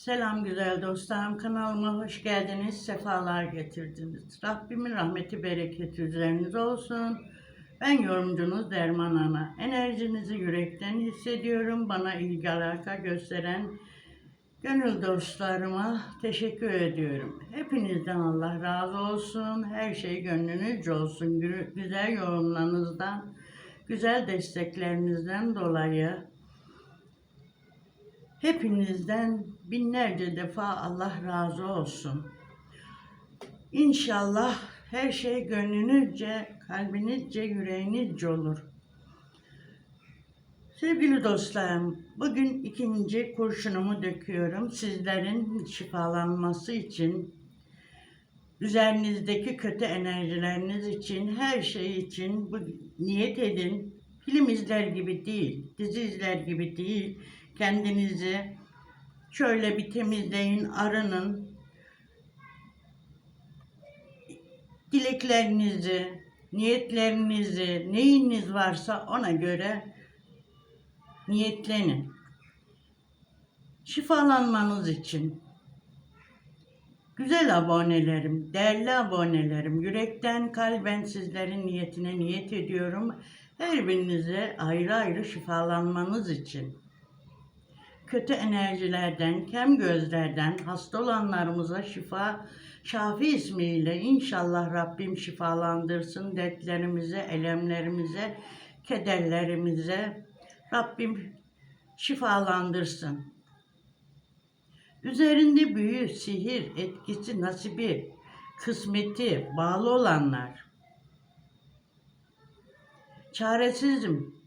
Selam güzel dostlarım. Kanalıma hoş geldiniz. Sefalar getirdiniz. Rabbimin rahmeti, bereketi üzerinize olsun. Ben yorumcunuz Derman Ana. Enerjinizi yürekten hissediyorum. Bana ilgi alaka gösteren gönül dostlarıma teşekkür ediyorum. Hepinizden Allah razı olsun. Her şey gönlünüzce olsun. Gü- Güzel yorumlarınızdan, güzel desteklerinizden dolayı Hepinizden binlerce defa Allah razı olsun. İnşallah her şey gönlünüzce, kalbinizce, yüreğinizce olur. Sevgili dostlarım, bugün ikinci kurşunumu döküyorum. Sizlerin şifalanması için, üzerinizdeki kötü enerjileriniz için, her şey için bu niyet edin. Film izler gibi değil, dizi izler gibi değil. Kendinizi şöyle bir temizleyin, arının. Dileklerinizi, niyetlerinizi, neyiniz varsa ona göre niyetlenin. Şifalanmanız için. Güzel abonelerim, değerli abonelerim, yürekten kalben sizlerin niyetine niyet ediyorum. Her birinize ayrı ayrı şifalanmanız için. Kötü enerjilerden, kem gözlerden hasta olanlarımıza şifa, Şafi ismiyle inşallah Rabbim şifalandırsın dertlerimize, elemlerimize, kederlerimize Rabbim şifalandırsın. Üzerinde büyü, sihir, etkisi, nasibi, kısmeti bağlı olanlar. Çaresizim.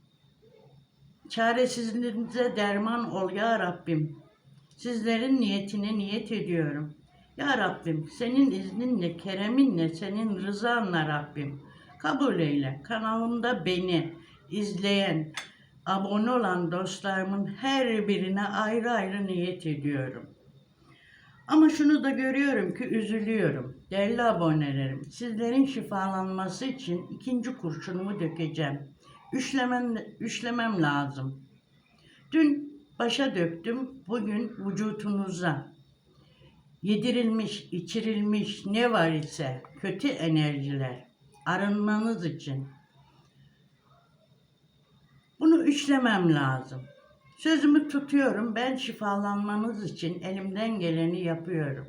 Çaresizliğinize derman ol ya Rabbim. Sizlerin niyetine niyet ediyorum. Ya Rabbim senin izninle, kereminle, senin rızanla Rabbim kabul eyle. Kanalımda beni izleyen, abone olan dostlarımın her birine ayrı ayrı niyet ediyorum. Ama şunu da görüyorum ki üzülüyorum. Değerli abonelerim, sizlerin şifalanması için ikinci kurşunumu dökeceğim. Üçlemem, üçlemem lazım. Dün başa döktüm, bugün vücutunuza. Yedirilmiş, içirilmiş ne var ise kötü enerjiler arınmanız için. Bunu üçlemem lazım. Sözümü tutuyorum. Ben şifalanmanız için elimden geleni yapıyorum.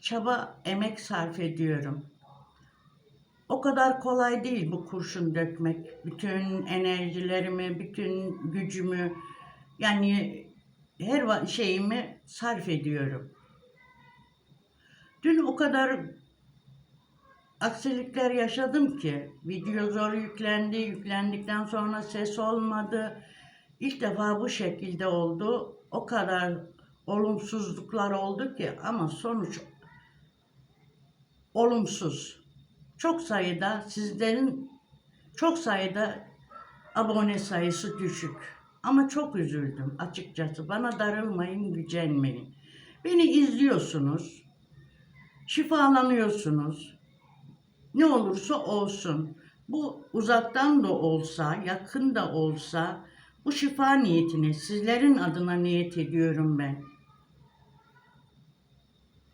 Çaba, emek sarf ediyorum. O kadar kolay değil bu kurşun dökmek. Bütün enerjilerimi, bütün gücümü yani her şeyimi sarf ediyorum. Dün o kadar aksilikler yaşadım ki video zor yüklendi, yüklendikten sonra ses olmadı. İlk defa bu şekilde oldu. O kadar olumsuzluklar oldu ki ama sonuç olumsuz. Çok sayıda sizlerin çok sayıda abone sayısı düşük. Ama çok üzüldüm açıkçası. Bana darılmayın, gücenmeyin. Beni izliyorsunuz. Şifalanıyorsunuz. Ne olursa olsun. Bu uzaktan da olsa, yakın da olsa bu şifa niyetine sizlerin adına niyet ediyorum ben.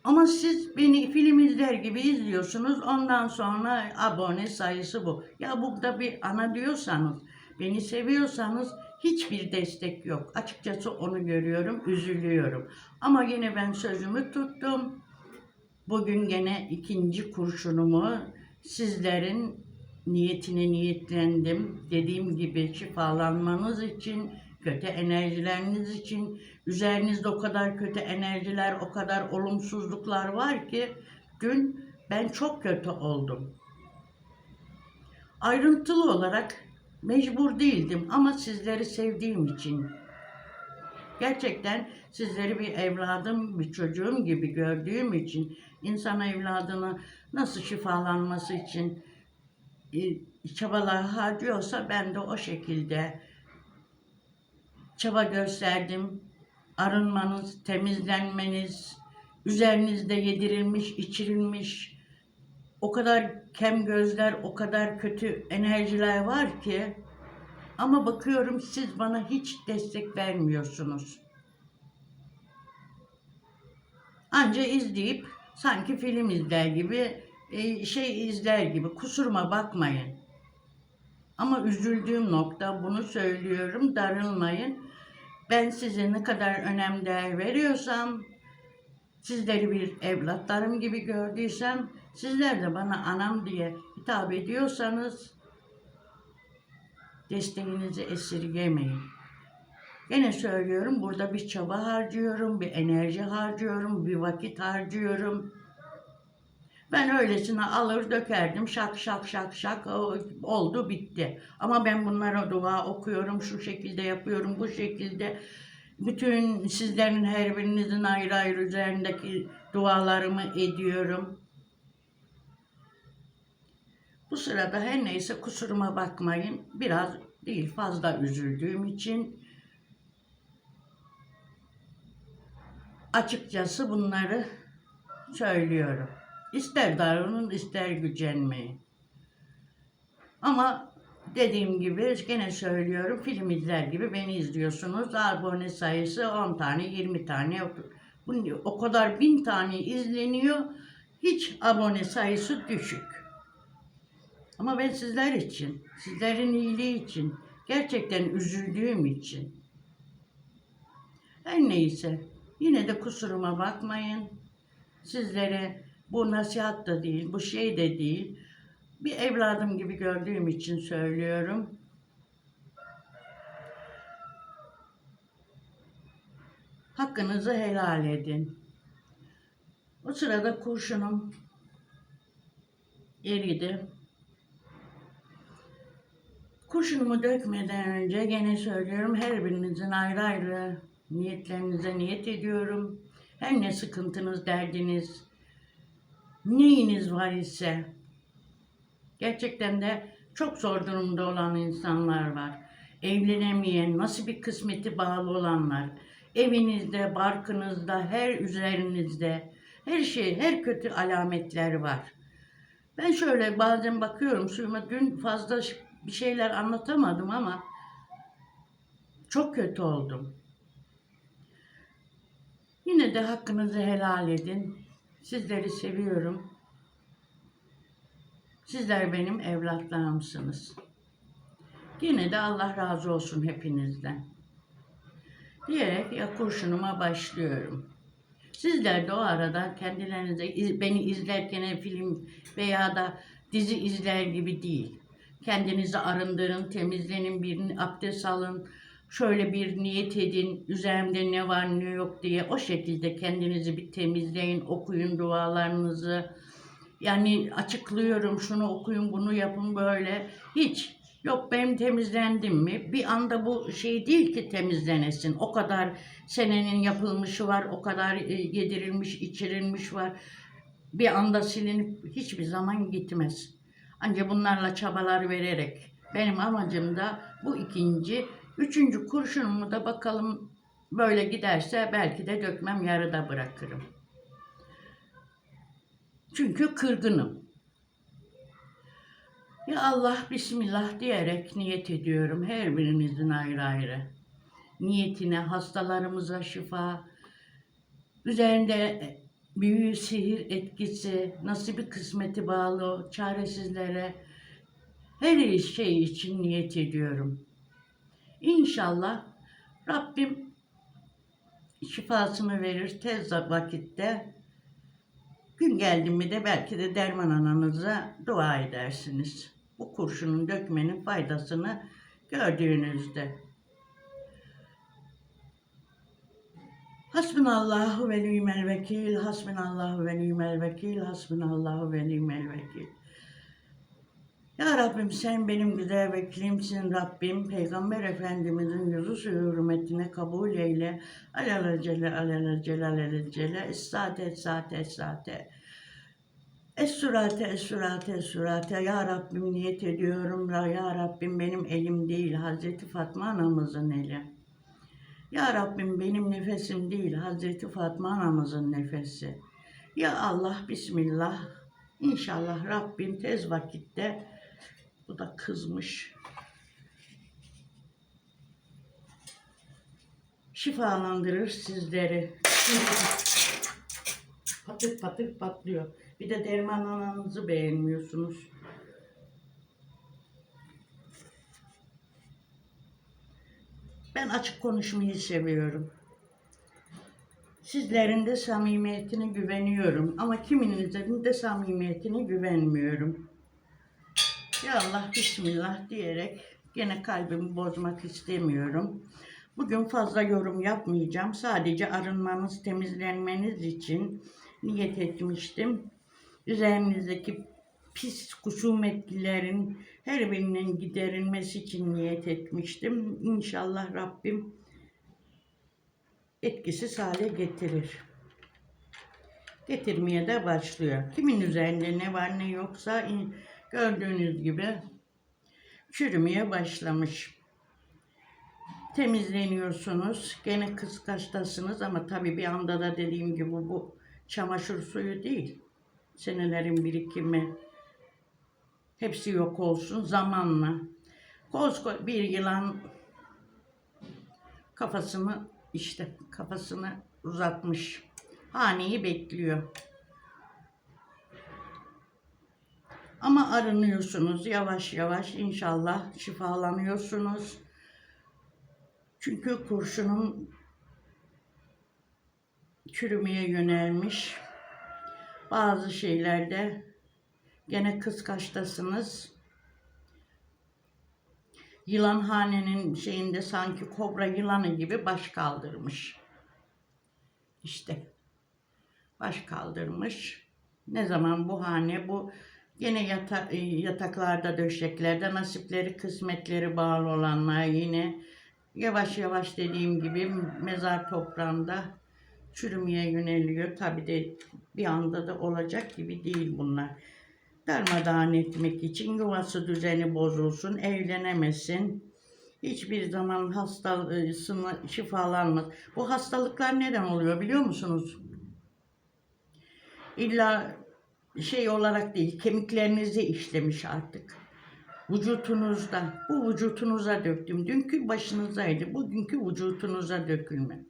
Ama siz beni film izler gibi izliyorsunuz. Ondan sonra abone sayısı bu. Ya burada bir ana diyorsanız, beni seviyorsanız hiçbir destek yok. Açıkçası onu görüyorum, üzülüyorum. Ama yine ben sözümü tuttum. Bugün gene ikinci kurşunumu sizlerin niyetine niyetlendim. Dediğim gibi şifalanmanız için, kötü enerjileriniz için, üzerinizde o kadar kötü enerjiler, o kadar olumsuzluklar var ki dün ben çok kötü oldum. Ayrıntılı olarak mecbur değildim ama sizleri sevdiğim için Gerçekten sizleri bir evladım, bir çocuğum gibi gördüğüm için insan evladını nasıl şifalanması için e, çabalar harcıyorsa ben de o şekilde çaba gösterdim. Arınmanız, temizlenmeniz, üzerinizde yedirilmiş, içirilmiş o kadar kem gözler, o kadar kötü enerjiler var ki ama bakıyorum siz bana hiç destek vermiyorsunuz. Anca izleyip sanki film izler gibi e, şey izler gibi kusuruma bakmayın. Ama üzüldüğüm nokta bunu söylüyorum darılmayın. Ben size ne kadar önem değer veriyorsam sizleri bir evlatlarım gibi gördüysem sizler de bana anam diye hitap ediyorsanız desteğinizi esirgemeyin. Gene söylüyorum burada bir çaba harcıyorum, bir enerji harcıyorum, bir vakit harcıyorum. Ben öylesine alır dökerdim şak şak şak şak oldu bitti. Ama ben bunlara dua okuyorum şu şekilde yapıyorum bu şekilde. Bütün sizlerin her birinizin ayrı ayrı üzerindeki dualarımı ediyorum. Bu sırada her neyse kusuruma bakmayın. Biraz değil fazla üzüldüğüm için açıkçası bunları söylüyorum. İster darılın ister gücenmeyin. Ama dediğim gibi gene söylüyorum film izler gibi beni izliyorsunuz. Abone sayısı 10 tane 20 tane o kadar bin tane izleniyor. Hiç abone sayısı düşük. Ama ben sizler için, sizlerin iyiliği için, gerçekten üzüldüğüm için. Her neyse, yine de kusuruma bakmayın. Sizlere bu nasihat da değil, bu şey de değil. Bir evladım gibi gördüğüm için söylüyorum. Hakkınızı helal edin. O sırada kurşunum eridi. Kurşunumu dökmeden önce gene söylüyorum her birinizin ayrı ayrı niyetlerinize niyet ediyorum. Her ne sıkıntınız, derdiniz, neyiniz var ise gerçekten de çok zor durumda olan insanlar var. Evlenemeyen, nasıl bir kısmeti bağlı olanlar. Evinizde, barkınızda, her üzerinizde her şey, her kötü alametler var. Ben şöyle bazen bakıyorum suyuma dün fazla bir şeyler anlatamadım ama çok kötü oldum. Yine de hakkınızı helal edin. Sizleri seviyorum. Sizler benim evlatlarımsınız. Yine de Allah razı olsun hepinizden. Diyerek ya kurşunuma başlıyorum. Sizler de o arada kendilerinize iz- beni izlerken film veya da dizi izler gibi değil. Kendinizi arındırın, temizlenin, bir abdest alın. Şöyle bir niyet edin, üzerimde ne var ne yok diye o şekilde kendinizi bir temizleyin, okuyun dualarınızı. Yani açıklıyorum şunu okuyun bunu yapın böyle. Hiç yok benim temizlendim mi? Bir anda bu şey değil ki temizlenesin. O kadar senenin yapılmışı var, o kadar e, yedirilmiş, içirilmiş var. Bir anda silinip hiçbir zaman gitmez. Ancak bunlarla çabalar vererek. Benim amacım da bu ikinci. Üçüncü kurşunumu da bakalım böyle giderse belki de dökmem yarıda bırakırım. Çünkü kırgınım. Ya Allah Bismillah diyerek niyet ediyorum her birinizin ayrı ayrı. Niyetine, hastalarımıza şifa, üzerinde büyü, sihir etkisi, nasibi kısmeti bağlı, çaresizlere her şey için niyet ediyorum. İnşallah Rabbim şifasını verir tez vakitte. Gün geldi mi de belki de derman ananıza dua edersiniz. Bu kurşunun dökmenin faydasını gördüğünüzde. Hasbunallahu ve ni'mel vekil, hasbunallahu ve ni'mel vekil, hasbunallahu ve ni'mel vekil. Ya Rabbim sen benim güzel vekilimsin Rabbim. Peygamber Efendimizin yüzü suyu hürmetine kabul eyle. Alelacele alelacele alelacele. Es-saate es-saate es-saate. Es-surate es-surate es-surate. Ya Rabbim niyet ediyorum. Ya Rabbim benim elim değil. Hazreti Fatma anamızın eli. Ya Rabbim benim nefesim değil. Hazreti Fatma anamızın nefesi. Ya Allah Bismillah. İnşallah Rabbim tez vakitte bu da kızmış. Şifalandırır sizleri. Patır patır patlıyor. Bir de derman ananızı beğenmiyorsunuz. Ben açık konuşmayı seviyorum. Sizlerin de samimiyetine güveniyorum ama kiminizin de samimiyetine güvenmiyorum. Ya Allah Bismillah diyerek gene kalbimi bozmak istemiyorum. Bugün fazla yorum yapmayacağım. Sadece arınmanız, temizlenmeniz için niyet etmiştim. Üzerinizdeki pis kusumetlilerin her birinin giderilmesi için niyet etmiştim. İnşallah Rabbim etkisiz hale getirir. Getirmeye de başlıyor. Kimin üzerinde ne var ne yoksa in- gördüğünüz gibi çürümeye başlamış. Temizleniyorsunuz. Gene kıskaçtasınız ama tabii bir anda da dediğim gibi bu çamaşır suyu değil. Senelerin birikimi. Hepsi yok olsun zamanla. Koskoca bir yılan kafasını işte kafasını uzatmış. Haneyi bekliyor. Ama arınıyorsunuz yavaş yavaş inşallah şifalanıyorsunuz. Çünkü kurşunun çürümeye yönelmiş. Bazı şeylerde gene kıskaçtasınız. Yılanhanenin şeyinde sanki kobra yılanı gibi baş kaldırmış. İşte baş kaldırmış. Ne zaman bu hane bu yine yata, e, yataklarda döşeklerde nasipleri kısmetleri bağlı olanlar yine yavaş yavaş dediğim gibi mezar toprağında çürümeye yöneliyor. Tabi de bir anda da olacak gibi değil bunlar. Darmadağın etmek için yuvası düzeni bozulsun, evlenemesin. Hiçbir zaman hastalığını şifalanmaz. Bu hastalıklar neden oluyor biliyor musunuz? İlla şey olarak değil, kemiklerinizi işlemiş artık. Vücutunuzda, bu vücutunuza döktüm. Dünkü başınızdaydı, bugünkü vücutunuza dökülme.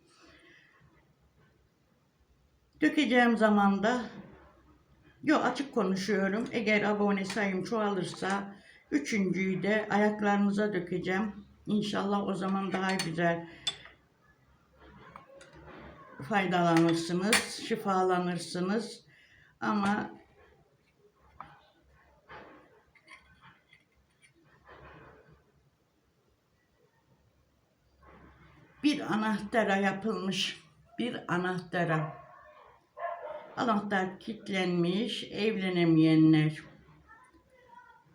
Dökeceğim zaman da Yo açık konuşuyorum. Eğer abone sayım çoğalırsa üçüncüyü de ayaklarınıza dökeceğim. İnşallah o zaman daha güzel faydalanırsınız, şifalanırsınız. Ama bir anahtara yapılmış bir anahtara Anahtar kilitlenmiş, evlenemeyenler.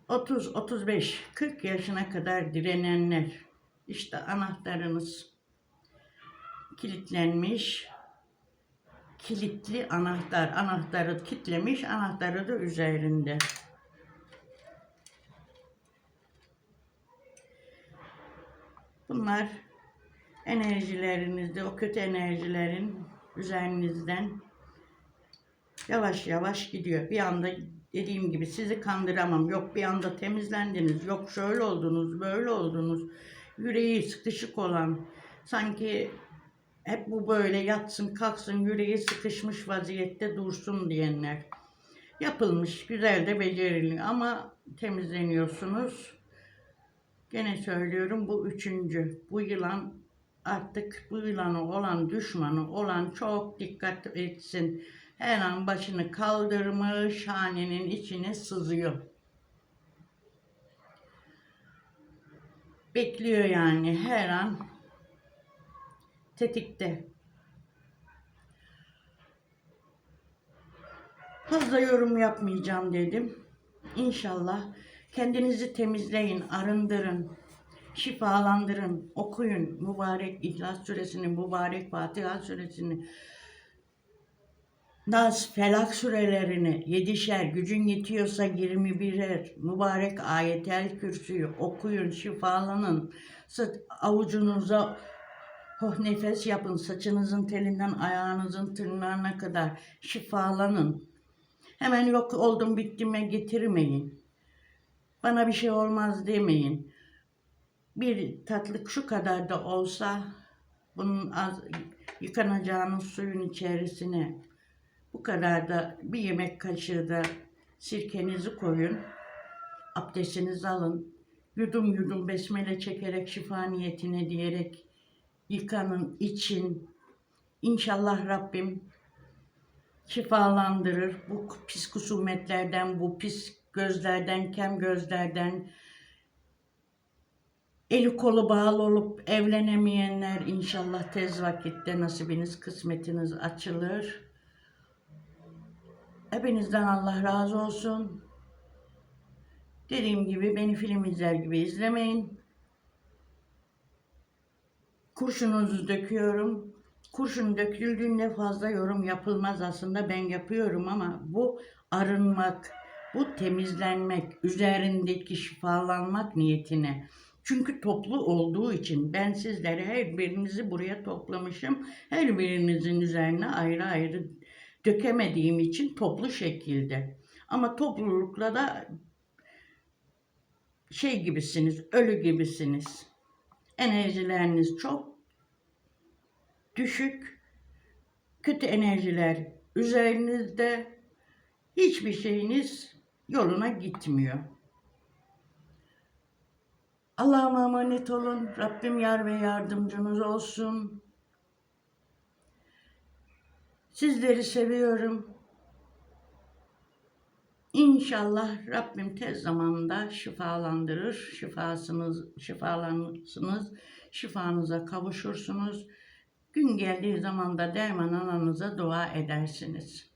30, 35, 40 yaşına kadar direnenler. İşte anahtarınız kilitlenmiş. Kilitli anahtar. Anahtarı kilitlemiş, anahtarı da üzerinde. Bunlar enerjilerinizde, o kötü enerjilerin üzerinizden yavaş yavaş gidiyor. Bir anda dediğim gibi sizi kandıramam. Yok bir anda temizlendiniz. Yok şöyle oldunuz, böyle oldunuz. Yüreği sıkışık olan sanki hep bu böyle yatsın kalksın yüreği sıkışmış vaziyette dursun diyenler. Yapılmış, güzel de becerili ama temizleniyorsunuz. Gene söylüyorum bu üçüncü. Bu yılan artık bu yılanı olan düşmanı olan çok dikkat etsin. Her an başını kaldırmış, hanenin içine sızıyor. Bekliyor yani her an tetikte. Fazla yorum yapmayacağım dedim. İnşallah kendinizi temizleyin, arındırın, şifalandırın, okuyun mübarek İhlas suresini, mübarek Fatiha suresini, Nas, Felak surelerini yedişer, gücün yetiyorsa 21'er mübarek ayetel kürsüyü okuyun, şifalanın. Sıt avucunuza oh, nefes yapın, saçınızın telinden ayağınızın tırnağına kadar şifalanın. Hemen yok oldum bittime getirmeyin. Bana bir şey olmaz demeyin. Bir tatlık şu kadar da olsa bunun az, yıkanacağınız suyun içerisine Bu kadar da bir yemek kaşığı da sirkenizi koyun. Abdestinizi alın. Yudum yudum besmele çekerek şifa niyetine diyerek yıkanın, için. İnşallah Rabbim şifalandırır. Bu pis kusumetlerden, bu pis gözlerden, kem gözlerden, eli kolu bağlı olup evlenemeyenler inşallah tez vakitte nasibiniz, kısmetiniz açılır. Hepinizden Allah razı olsun. Dediğim gibi beni film izler gibi izlemeyin. Kurşununuzu döküyorum. Kurşun döküldüğünde fazla yorum yapılmaz aslında ben yapıyorum ama bu arınmak, bu temizlenmek, üzerindeki şifalanmak niyetine. Çünkü toplu olduğu için ben sizlere her birinizi buraya toplamışım. Her birinizin üzerine ayrı ayrı dökemediğim için toplu şekilde. Ama toplulukla da şey gibisiniz, ölü gibisiniz. Enerjileriniz çok düşük, kötü enerjiler üzerinizde hiçbir şeyiniz yoluna gitmiyor. Allah'a emanet olun. Rabbim yar ve yardımcınız olsun. Sizleri seviyorum. İnşallah Rabbim tez zamanda şifalandırır. Şifasınız, şifalanırsınız. Şifanıza kavuşursunuz. Gün geldiği zaman da derman ananıza dua edersiniz.